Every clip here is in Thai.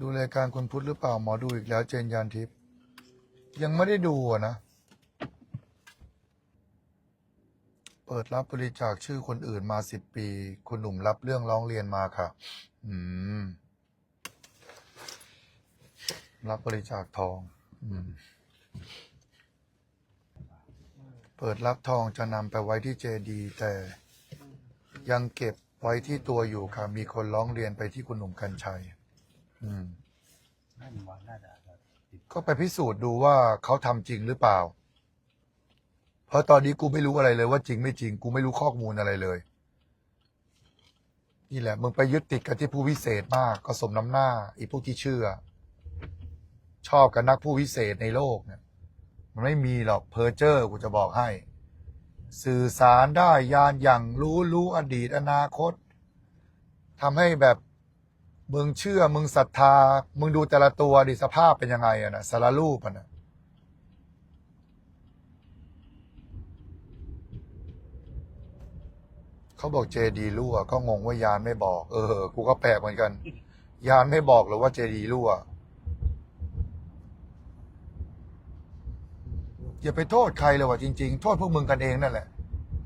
ดูรายการคุณพุทธหรือเปล่าหมอดูอีกแล้วเจนยานทิพย์ยังไม่ได้ดูอะนะ เปิดรับบริจาคชื่อคนอื่นมาสิบปี คุณหนุ่มรับเรื่องร้องเรียนมาค่ะ อืม รับบริจาคทอง อืม เปิดรับทองจะนำไปไว้ที่เจดีย์แต่ยังเก็บไว้ที่ตัวอยู่ค่ะ มีคนร้องเรียนไปที่คุณหนุ่มกัญชัย อืมน่าจะว่าน่าจะติดก็ไปพิสูจน์ดูว่าเขาทำจริงหรือเปล่า เพราะตอนนี้กูไม่รู้อะไรเลยว่าจริงไม่จริง กูไม่รู้ข้อมูลอะไรเลย นี่แหละมึงไปยึดติดกับที่ผู้วิเศษมากก็สมน้ำหน้าอีพวกที่เชื่อ ชอบกับนักผู้วิเศษในโลกเนี่ย มันไม่มีหรอกเพอร์เจอร์กูจะบอกให้ สื่อสารได้ยานอย่างรู้รู้อดีตอนาคตทำให้แบบ มึงเชื่อมึงศรัทธา มึงดูแต่ละตัวดิสภาพเป็นยังไงอะนะสารรูปอะนะเขาบอกเจดีรั่ว ก็งงว่ายานไม่บอก เออ กูก็แปลกเหมือนกัน ยานไม่บอกหรือว่าเจดีรั่ว อย่าไปโทษใครเลยว่ะจริง ๆ โทษพวกมึงกันเองนั่นแหละ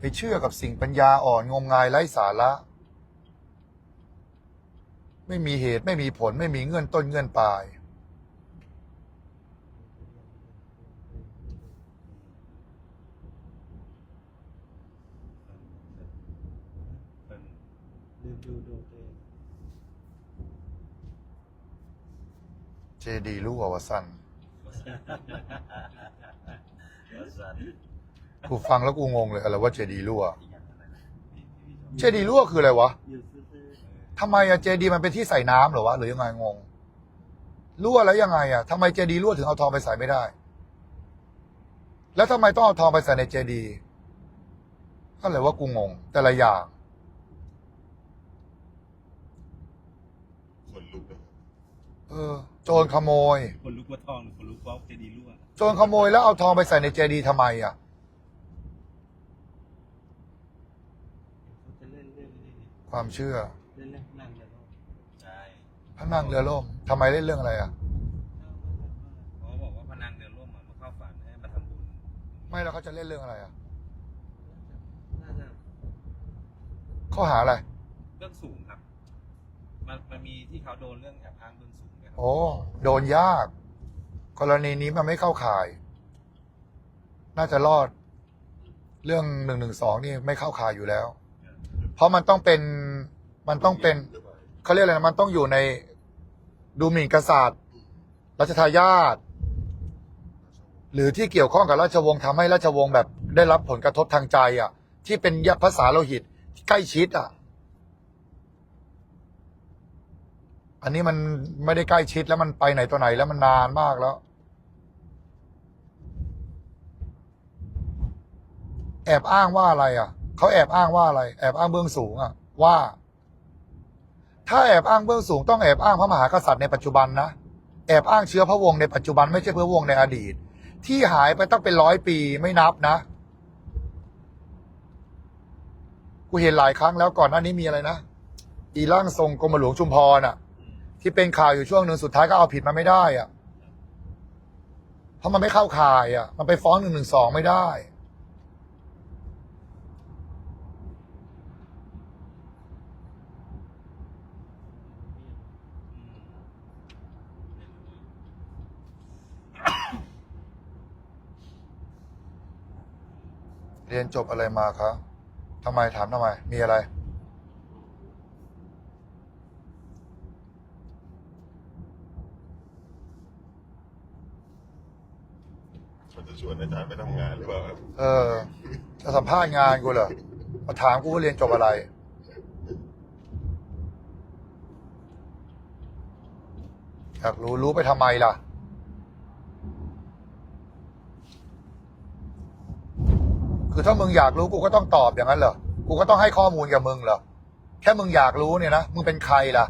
ไปเชื่อกับสิ่งปัญญาอ่อนงมงายไร้สาระ ไม่มีเหตุไม่มีผลไม่มีเงื่อนต้นเงื่อนปลายเป็นดูดูดูตัวเองเจดีรู้ว่าว่าสั้นว่าสันกูฟังแล้วกูงงเลยอะไรว่าเจดีรั่วอีกอย่างอะไรนะที่ที่เจดีรั่วคืออะไรวะอยู่ซื่อ ทำไมอะเจดีมันเป็นที่ใส่น้ำเหรอวะหรือยังไงงงรั่วแล้วยังไงอะทำไมเจดีรั่วถึงเอาทองไปใส่ไม่ได้ แล้วทำไมต้องเอาทองไปใส่ในเจดีก็เลยว่ากูงง แต่ละอย่างคนลุกเลยเออ โจรขโมยๆคนลุกว่าทองหรือคนลุกว่าเจดีย์รั่วโจรขโมยแล้วเอาทองไปใส่ในเจดีทำไมอะเขาจะเล่นเรื่องนี้ ความเชื่อ เล่นเรื่องนั่งเรือล่มใช่ พระนั่งเรือล่มทำไมเล่นเรื่องอะไรอะเขาบอกว่าพนังเรือล่มอะมาเข้าฝันให้มาทำบุญไม่แล้วเขาจะเล่นเรื่องอะไรอะน่าจะข้อหาอะไร เรื่องสูงครับ มันมันมีที่เขาโดนเรื่องแอบอ้างเรื่องสูงเนี่ยครับโอ้โดนยาก กรณีนี้มันไม่เข้าข่าย น่าจะรอด เรื่องหนึ่งหนึ่งสองนี่ไม่เข้าข่ายอยู่แล้ว เพราะมันต้องเป็นมันต้องเป็น หรือเปล่า เขาเรียกอะไรนะมันต้องอยู่ในดูหมิ่นกษัตริย์รัชทายาทหรือที่เกี่ยวข้องกับราชวงศ์ทำให้ราชวงศ์แบบได้รับผลกระทบทางใจอะ ที่เป็นยภาษาโลหิตที่ใกล้ชิดอะ อันนี้มันไม่ได้ใกล้ชิดแล้วมันไปไหนตัวไหนแล้วมันนานมากแล้ว แอบอ้างว่าอะไรอะเขาแอบอ้างว่าอะไร แอบอ้างเบื้องสูงอะ ว่า ถ้าแอบอ้างเบื้องสูงต้องแอบอ้างพระมหากษัตริย์ในปัจจุบันนะ แอบอ้างเชื้อพระวงศ์ในปัจจุบันไม่ใช่พระวงศ์ในอดีต ที่หายไปต้องเป็นร้อยปีไม่นับนะ กูเห็นหลายครั้งแล้วก่อนหน้านี้มีอะไรนะ อีร่างทรงกรมหลวงชุมพรอะ ที่เป็นข่าวอยู่ช่วงหนึ่งสุดท้ายก็เอาผิดมาไม่ได้อะ เพราะมันไม่เข้าข่ายอะ มันไปฟ้องหนึ่งหนึ่งสองไม่ได้ เรียนจบอะไรมาคะทำไมถามทำไม มีอะไร เขาจะชวนอาจารย์ไปทำงานหรือเปล่าครับเออ จะสัมภาษณ์งานกูเหรอ มาถามกูว่าเรียนจบอะไร อยากรู้รู้ไปทำไมล่ะ คือถ้ามึงอยากรู้กูก็ต้องตอบอย่างนั้นเหรอกูก็ต้องให้ข้อมูลกับมึงเหรอแค่มึงอยากรู้เนี่ยนะมึงเป็นใครล่ะ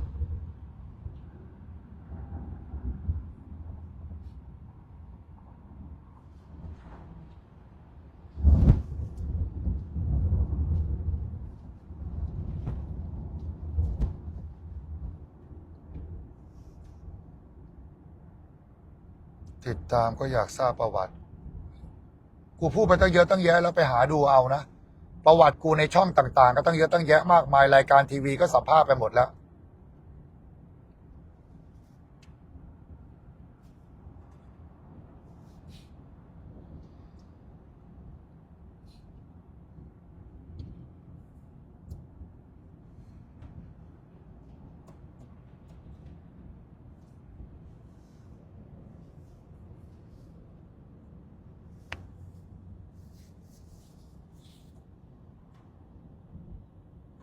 ติดตามก็อยากทราบประวัติ กูพูดไปตั้งเยอะตั้งแยะแล้วไปหาดูเอานะ ประวัติกูในช่องต่าง ๆ ก็ตั้งเยอะตั้งแยะมากมายรายการทีวีก็สัมภาษณ์ไปหมดแล้ว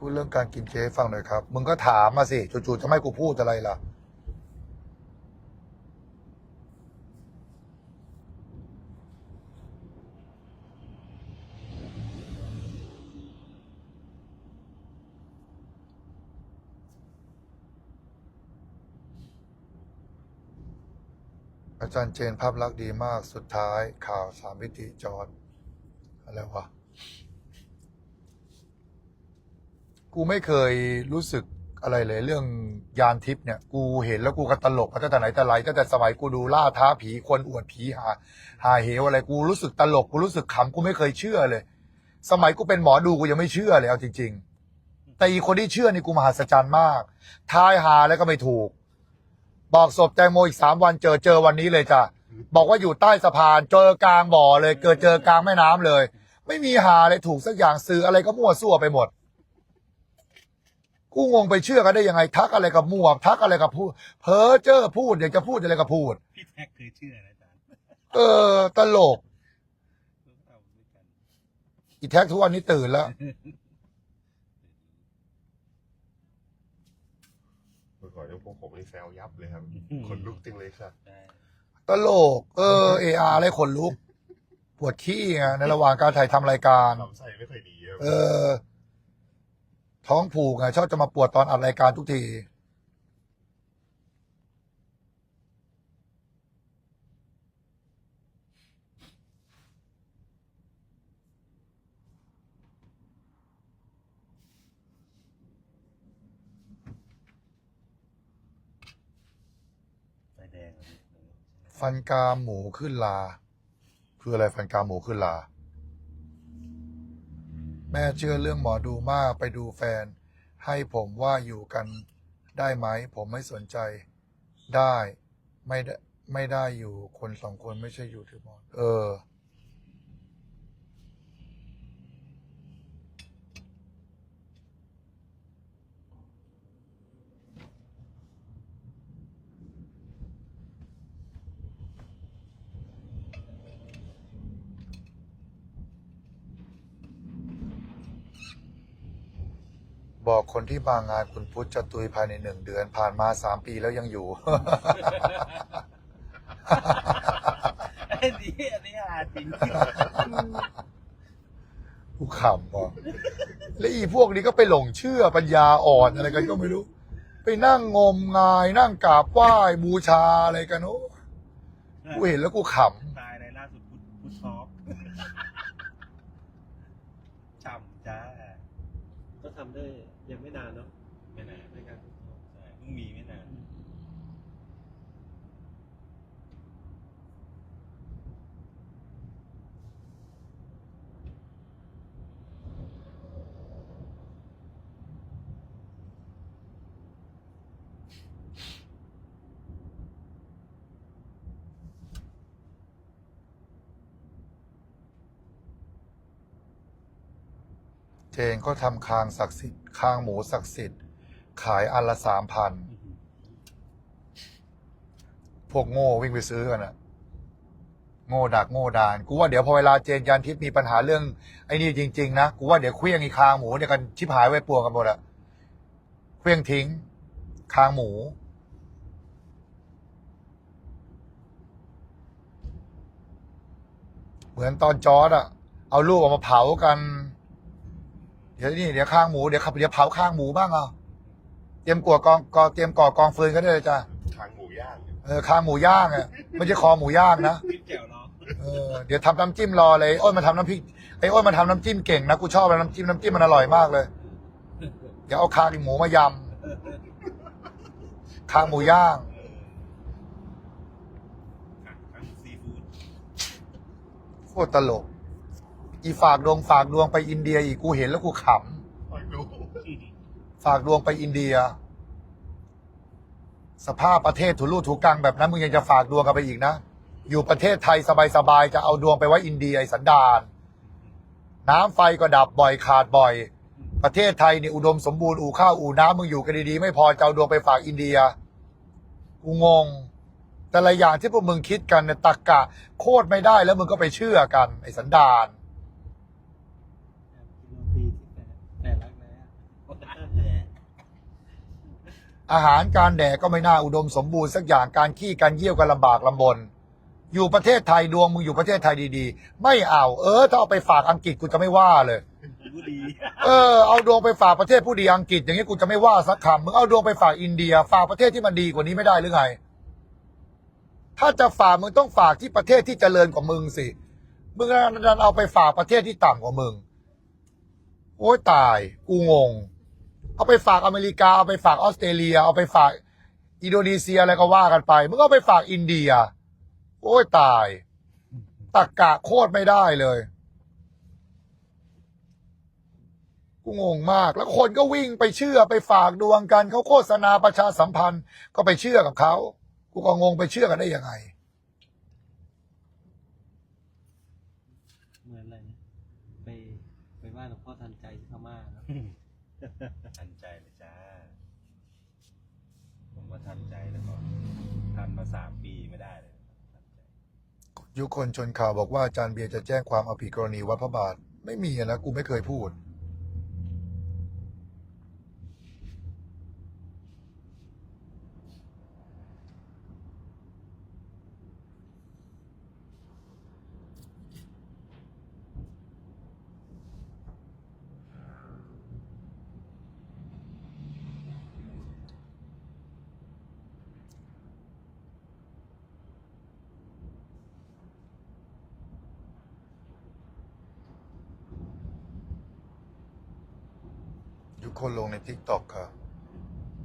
ดเรื่องการกินเจฟังหน่อยครับ มึงก็ถามมาสิจู่ๆจะไม่กูพูดอะไรล่ะ อาจารย์เจนภาพลักษณ์ดีมากสุดท้ายข่าวสามมิติจอดอะไรวะ กูไม่เคยรู้สึกอะไรเลยเรื่องยานทิพย์เนี่ย กูเห็นแล้วกูก็ตลกมาตั้งแต่ไหนแต่ไรตั้งแต่สมัยกูดูล่าท้าผีคนอวดผีหา หาเหวอะไรกูรู้สึกตลกกูรู้สึกขำกูไม่เคยเชื่อเลย สมัยกูเป็นหมอดูกูยังไม่เชื่อเลยเอาจริง ๆ แต่อีคนที่เชื่อนี่กูมหัศจรรย์มาก ทายหาแล้วก็ไม่ถูก บอกศพแตงโมอีกสามวันเจอเจอวันนี้เลยจ้ะบอกว่าอยู่ใต้สะพานเจอกลางบ่อเลย เกิดเจอกลางแม่น้ำเลย ไม่มีหาเลยถูกสักอย่างซื้ออะไรก็มั่วซั่วไปหมด กูงงไปเชื่อกันได้ยังไง ทักอะไรกับมั่วทักอะไรกับพูดเพ้อเจ้อพูดอยากจะพูดอะไรกับพูด พี่แท็กเคยเชื่อนะอาจารย์เออ ตลกเราด้วยกันอีแท็กทุกวันนี้ตื่นแล้ว เมื่อก่อนเนี่ยพวกผมนี่แซวยับเลยครับ คนลุกจริงเลยค่ะ ได้ตลก เออเออาอะไรขนลุก ปวดขี้ไงในระหว่างการถ่ายทำรายการ ลำไส้ไม่ค่อยดีครับเออ ท้องผูกไงชอบจะมาปวดตอนอัดรายการทุกที ไฟแดงอะพี่ฟันกรามหมูขึ้นลา คืออะไรฟันกรามหมูขึ้นลา แม่เชื่อเรื่องหมอดูมากไปดูแฟน ให้ผมว่าอยู่กันได้ไหม ผมไม่สนใจได้ไม่ได้ไม่ได้อยู่คนสองคนไม่ใช่อยู่ที่หมอเออ บอกคนที่มางานคุณพุทธจะตุยภายในหนึ่งเดือน ผ่านมาสามปีแล้วยังอยู่ อันนี้อันนี้ฮาจริงกูขำว่ะและอีพวกนี้ก็ไปหลงเชื่อปัญญาอ่อนอะไรกันก็ไม่รู้ ไปนั่งงมงาย นั่งกราบไหว้บูชาอะไรกันโอ้กูเห็นแล้วกูขตายในล่าสุดพุทพุทท็อกฉ่ำจ้า ก็ทำได้ยังไม่นานเนาะไม่นานด้วยกันใช่เพิ่งมีไม่นาน เจนก็ทำคางศักดิ์สิทธิ์คางหมูศักดิ์สิทธิ์ ขายอันละสามพันพวกโง่วิ่งไปซื้อกันอะโง่ดักโง่ดาน กูว่าเดี๋ยวพอเวลาเจนยันทิพย์มีปัญหาเรื่องไอ้นี่จริง ๆ นะ กูว่าเดี๋ยวเคลี้ยงอีคางหมูเนี่ยกันชิบหายไว้ปวงกันหมดอะเคลี้ยงทิ้ง คางหมู เหมือนตอนจอร์ดอะเอาลูกออกมาเผากัน เดี๋ยวนี่เดี๋ยวข้างหมูเดี๋ยวขับเดี๋ยวเผาข้างหมูบ้างเอาเตรียมกัวกองกอเตรียมก่อกองฟืนก็ได้เลยจ้ะทางหมูย่างเนี่ยเออข้างหมูย่างอะไม่ใช่คอหมูย่างนะพี่แก้วน้องเออเดี๋ยวทำน้ำจิ้มรอเลยไอ้อ้นมาทำน้ำพริกไอ้อ้นมาทำน้ำจิ้มเก่งนะกูชอบน้ำจิ้มน้ำจิ้มมันอร่อยมากเลย เดี๋ยวเอาคางหมูมายำคางหมูย่างเออครั้งครั้งคตรตลก อีฝากดวงฝากดวงไปอินเดียอีกกูเห็นแล้วกูขคอยดูำฝากดวงไปอินเดีย สภาพประเทศถูรูถูกังแบบนั้นมึงยังจะฝากดวงกันไปอีกนะอยู่ประเทศไทยสบายๆจะเอาดวงไปไว้อินเดียไอ้สันดานน้ำไฟก็ดับบ่อยขาดบ่อย ประเทศไทยนี่อุดมสมบูรณ์อู่ข้าวอู่น้ำมึงอยู่กันดีๆไม่พอจะเอาดวงไปฝากอินเดียกูงง แต่ละอย่างที่พวกมึงคิดกันเนี่ยตักกะ โคตรไม่ได้แล้วมึงก็ไปเชื่อกันไอ้สันดาน กิโลปีที่แต่แต่รักแร้ อาหารการแดกก็ไม่น่าอุดมสมบูรณ์สักอย่างการขี้การเยี่ยวกันลำบากลำบน อยู่ประเทศไทยดวงมึงอยู่ประเทศไทยดีๆ ไม่เอาเออ ถ้าเอาไปฝากอังกฤษกูจะไม่ว่าเลย ผู้ดีเออเอาดวงไปฝากประเทศผู้ดีอังกฤษ อย่างนี้กูจะไม่ว่าสักคำมึงเอาดวงไปฝากอินเดีย ฝากประเทศที่มันดีกว่านี้ไม่ได้หรือไง ถ้าจะฝากมึงต้องฝากที่ประเทศที่เจริญกว่ามึงสิมึงดันเอาไปฝากประเทศที่ต่ำกว่ามึงโอ้ยตายกูงง เอาไปฝากอเมริกา เอาไปฝากออสเตรเลีย เอาไปฝากอินโดนีเซียอะไรก็ว่ากันไปมึงเอาไปฝากอินเดีย โอ้ยตาย ตักกะโคตรไม่ได้เลย กูงงมาก แล้วคนก็วิ่งไปเชื่อไปฝากดวงกันเขาโฆษณาประชาสัมพันธ์ ก็ไปเชื่อกับเขา กูก็งงไปเชื่อกันได้ยังไง เหมือนอะไรนะไปไปไหว้หลวงพ่อทันใจที่พม่าเนอะ ทันใจเลยจ้า ผมว่าทันใจแล้วก็ทันมา สามปีไม่ได้เลยยุคคนชนข่าวบอกว่าอาจารย์เบียร์จะแจ้งความเอาผิดกรณีวัดพระบาท ไม่มีอะนะกูไม่เคยพูด ทิกตอกค่ะ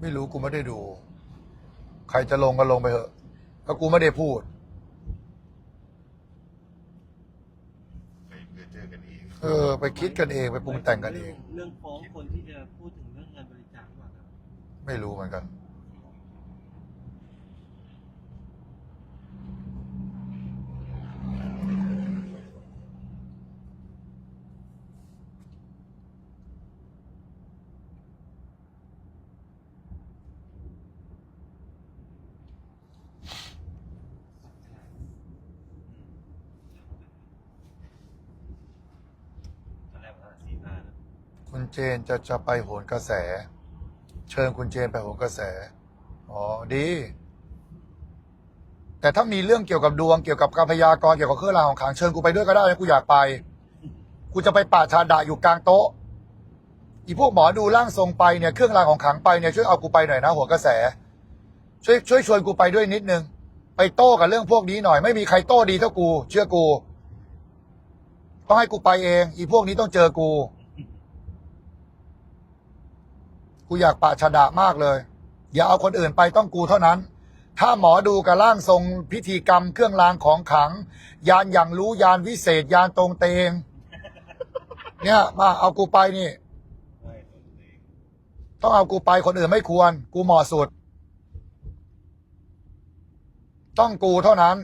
ไม่รู้กูไม่ได้ดู ใครจะลงก็ลงไปเถอะถ้ากูไม่ได้พูด ไปเพื่อเจอกันเองเออ ไปคิดกันเองไปปรุงแต่งกันเอง เรื่องฟ้องคนที่จะพูดถึงเรื่องเงินบริจาคหรือเปล่าครับ ไม่รู้เหมือนกัน ตอนแรกผมทำสี่ห้านะ คุณเจ นจะจะไปโหนกระแส เชิญคุณเจนไปโหนกระแส อ๋อ ดี แต่ถ้ามีเรื่องเกี่ยวกับดวงเกี่ยวกับการพยากรณ์เกี่ยวกับเครื่องรางของขลังเชิญกูไปด้วยก็ได้นะกูอยากไป กูจะไปป่าชาดะอยู่กลางโต๊ะ อีพวกหมอดูร่างทรงไปเนี่ยเครื่องรางของขลังไปเนี่ยช่วยเอากูไปหน่อยนะหัวกระแส ช่วยช่วยชวนกูไปด้วยนิดนึง ไปโต้กับเรื่องพวกนี้หน่อย ไม่มีใครโต้ดีเท่ากู เชื่อกู ต้องให้กูไปเอง อีพวกนี้ต้องเจอกู กูอยากปะชาดะมากเลย อย่าเอาคนอื่นไปต้องกูเท่านั้น ถ้าหมอดูกับร่างทรงพิธีกรรมเครื่องรางของขลัง ยานอย่างรู้ยานวิเศษยานตรงเตง เนี่ยมาเอากูไปนี่ ต้องเอากูไปคนอื่นไม่ควร กูเหมาะสุด ต้องกูเท่านั้น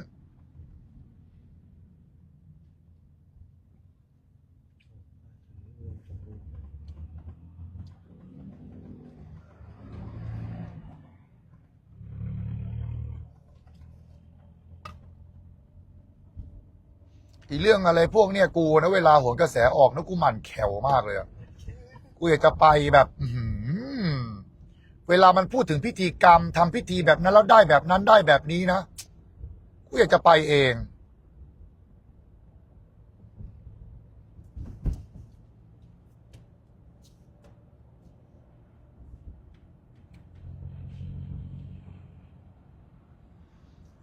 อีเรื่องอะไรพวกเนี้ยกูนะเวลาโหนกระแสออกนะกูหมั่นแขวมากเลยอะกูอยากจะไปแบบอืเวลามันพูดถึงพิธีกรรมทำพิธีแบบนั้นแล้วได้แบบนั้นได้แบบนี้นะ กูอยากจะไปเอง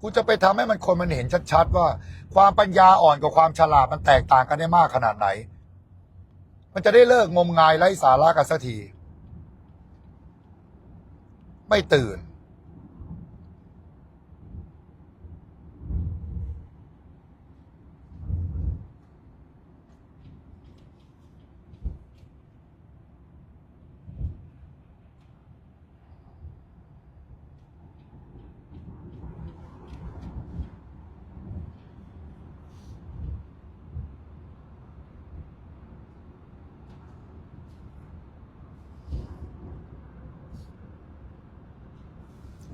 กูจะไปทำให้มันคนมันเห็นชัดๆว่า ความปัญญาอ่อนกับความฉลาดมันแตกต่างกันได้มากขนาดไหน มันจะได้เลิกงมงายไร้สาระกันสักที ไม่ตื่น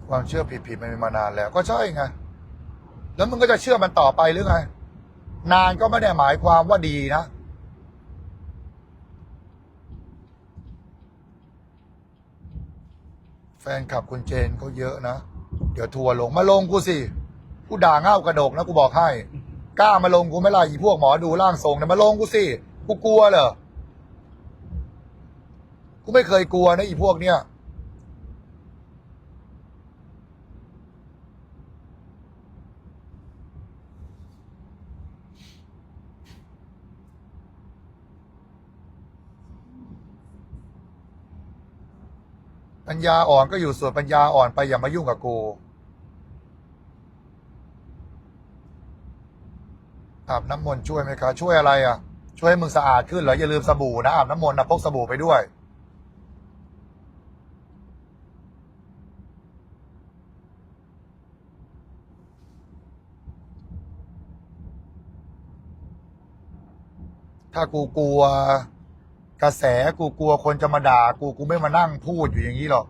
ความเชื่อผิดๆมันมีมานานแล้ว ก็ใช่ไงแล้วมึงก็จะเชื่อมันต่อไปหรือไงนานก็ไม่ได้หมายความว่าดีนะแฟนคลับคุณเจนเขาเยอะนะ เดี๋ยวทัวร์ลงมาลงกูสิ กูด่าเง่ากระดกนะกูบอกให้ กล้ามาลงกูไม่ไล่อีพวกหมอดูร่างทรงเนี่ยมาลงกูสิ กูกลัวเหรอ กูไม่เคยกลัวนะอีพวกเนี้ย ปัญญาอ่อนก็อยู่ส่วนปัญญาอ่อนไปอย่ามายุ่งกับกูอาบน้ำมนต์ช่วยไหมคะช่วยอะไรอะ ช่วยให้มึงสะอาดขึ้นเหรออย่าลืมสบู่นะอาบน้ำมนต์นะพกสบู่ไปด้วย ถ้ากูกลัว กระแสกูกลัวคนจะมาด่ากูกูไม่มานั่งพูดอยู่อย่างนี้หรอก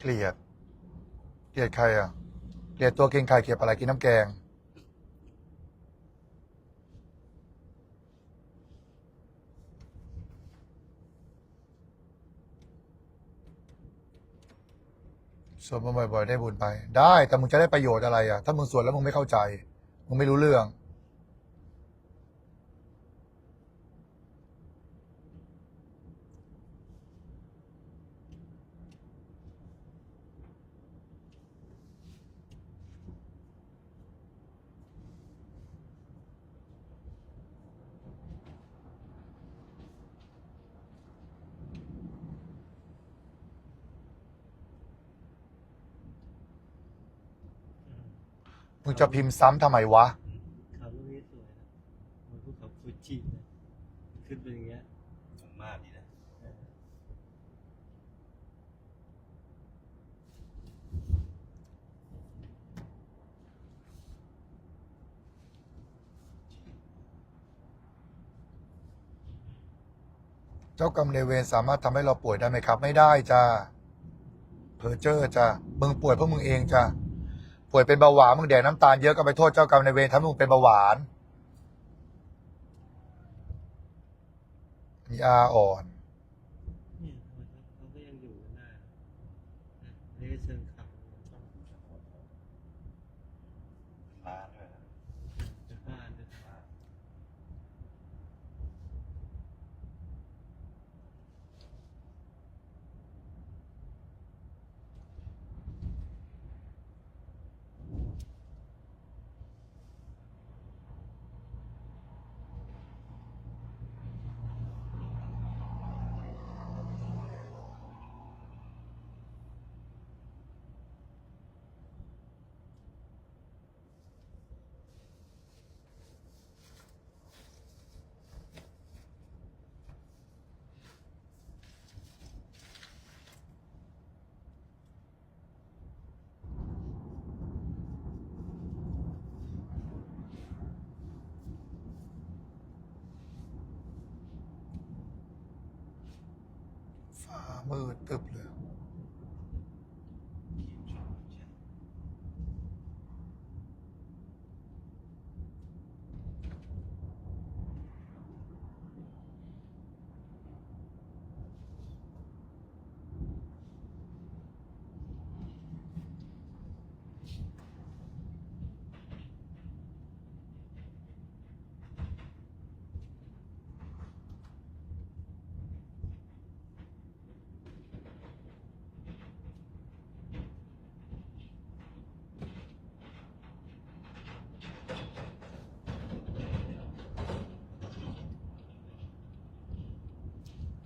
เกลียด เกลียดใครอะ เกลียดตัวเก่งไข่เกลียดอะไรกินน้ำแกง สวดมาบ่อยๆได้บุญไป ได้ แต่มึงจะได้ประโยชน์อะไรอะ ถ้ามึงสวดแล้วมึงไม่เข้าใจ มึงไม่รู้เรื่อง มึงจะพิมพ์ซ้ำทำไมวะ เขาลูกนี้สวยนะมันภูเขาฟูจินะขึ้นไปอย่างเงี้ยสมมาตรดีนะเออเจ้ากรรมนายเวรสามารถทำให้เราป่วยได้ไหมครับ ไม่ได้จ้าเพอเจอร์จ้ามึงป่วยเพราะมึงเองจ้า ป่วยเป็นเบาหวานมึงแดกน้ำตาลเยอะก็ไปโทษเจ้ากรรมในเวรทำให้มึงเป็นเบาหวานยาอ่อน เนี่ยเขาก็ยังอยู่กันได้นะนี่ก็เชิงเขา ร้านด้วยนะ เป็นบ้านด้วยนะ ฟ้ามืดตึบเลย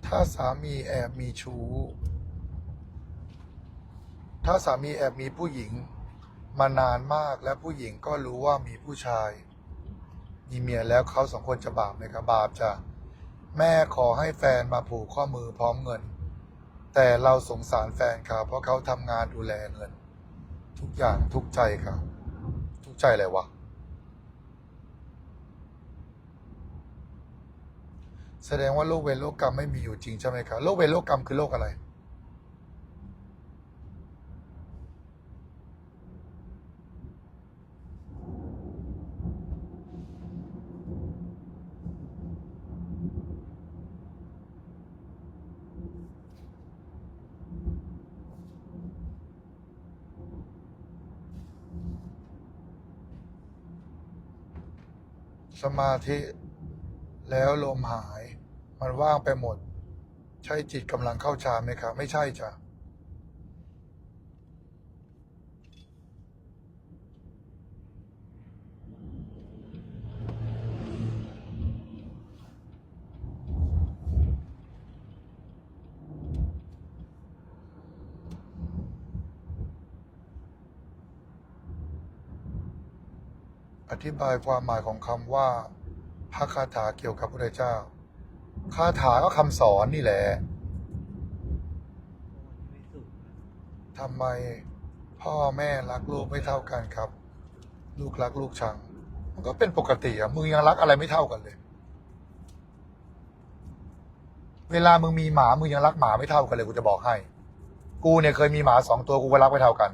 เถ้าสามีแอบมีชู้ ถ้าสามีแอบมีผู้หญิงมานานมากและผู้หญิงก็รู้ว่ามีผู้ชาย มีเมียแล้วเขาสองคนจะบาปไหมครับบาปจ้ะแม่ขอให้แฟนมาผูกข้อมือพร้อมเงิน แต่เราสงสารแฟนค่ะเพราะเขาทำงานดูแลเงิน ทุกอย่างทุกใจค่ะทุกใจอะไรวะ แสดงว่าโรคเวรโรคกรรมไม่มีอยู่จริงใช่ไหมครับโรคเวรโรคกรรมคือโรคอะไร สมาธิแล้วลมหาย มันว่างไปหมด ใช่จิตกำลังเข้าฌานไหมครับไม่ใช่จ้ะอธิบายความหมายของคำว่าพระคาถาเกี่ยวกับพระเจ้า คาถาก็คำสอนนี่แหละทำไมพ่อแม่รักลูกไม่เท่ากันครับ ลูกรักลูกชัง มันก็เป็นปกติอะมึงยังรักอะไรไม่เท่ากันเลย เวลามึงมีหมามึงยังรักหมาไม่เท่ากันเลยกูจะบอกให้ กูเนี่ยเคยมีหมาสองตัวกูก็รักไม่เท่ากัน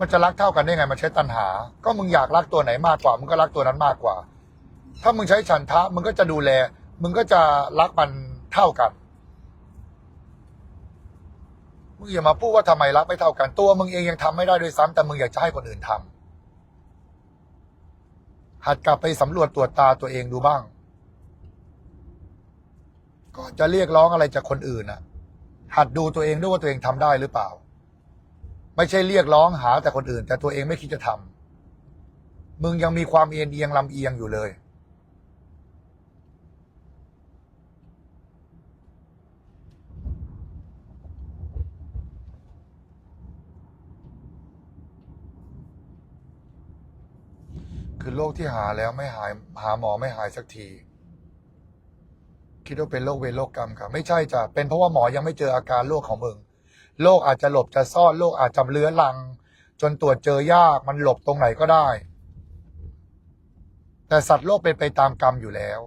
มันจะรักเท่ากันได้ไง มันใช้ตัณหา ก็มึงอยากรักตัวไหนมากกว่ามึงก็รักตัวนั้นมากกว่า ถ้ามึงใช้ฉันทะมึงก็จะดูแล มึงก็จะรักมันเท่ากัน มึงอย่ามาพูดว่าทำไมรักไม่เท่ากัน ตัวมึงเองยังทำไม่ได้ด้วยซ้ำแต่มึงอยากจะให้คนอื่นทำหัดกลับไปสำรวจตรวจตาตัวเองดูบ้าง ก่อนจะเรียกร้องอะไรจากคนอื่นน่ะ หัดดูตัวเองด้วยว่าตัวเองทำได้หรือเปล่า ไม่ใช่เรียกร้องหาแต่คนอื่น แต่ตัวเองไม่คิดจะทำมึงยังมีความเอียงเอียงลำเอียงอยู่เลย คือโรคที่หาแล้วไม่หายหาหมอไม่หายสักที คิดว่าเป็นโรคเวรโรคกรรมค่ะ ไม่ใช่จ้ะเป็นเพราะว่าหมอยังไม่เจออาการโรคของมึงโรคอาจจะหลบจะซ่อนโรคอาจจะเลื้อรัง จนตรวจเจอยากมันหลบตรงไหนก็ได้ แต่สัตว์โลกเป็นไปตามกรรมอยู่แล้ว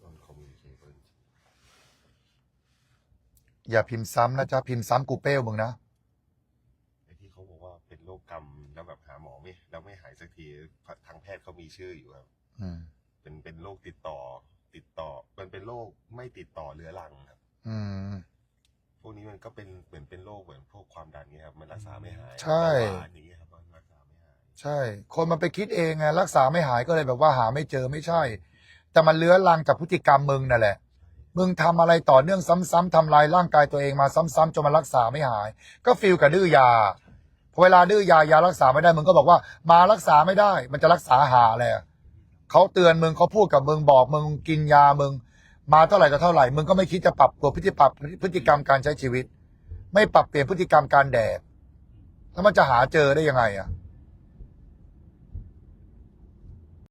ตอนคอมมิวนิเคเบิล อย่าพิมพ์ซ้ำนะจ๊ะ พิมพ์ซ้ำกูเป้ลมึงนะ ไอ้ที่เขาบอกว่าเป็นโรคกรรมแล้วแบบหาหมอไม่แล้วไม่หายสักทีทางแพทย์เขามีชื่ออยู่ครับ อืม เป็นเป็นโรคติดต่อ ติดต่อ มันเป็นโรคไม่ติดต่อเรื้อรังครับ อืม พวกนี้มันก็เป็นเหมือนเป็นโรคเหมือนพวกความดันเงี้ยครับ มันรักษาไม่หายใช่ เบาหวานอย่างเงี้ยครับมันรักษาไม่หาย ใช่ คนมันไปคิดเองไงรักษาไม่หายก็เลยแบบว่าหาไม่เจอไม่ใช่ แต่มันเลื้อรังจากพฤติกรรมมึงนั่นแหละ มึงทำอะไรต่อเนื่องซ้ำๆทำลายร่างกายตัวเองมาซ้ำๆจนมันรักษาไม่หาย ก็ฟิลกับดื้อยาพอเวลาดื้อยายารักษาไม่ได้มึงก็บอกว่า มารักษาไม่ได้ มันจะรักษาหาอะไรอะเขาเตือนมึงเขาพูดกับมึงบอกมึงกินยามึง มาเท่าไหร่ก็เท่าไหร่มึงก็ไม่คิดจะปรับตัวพฤติปรับพฤติกรรมการใช้ชีวิต ไม่ปรับเปลี่ยนพฤติกรรมการแดกแล้วมันจะหาเจอได้ยังไงอะ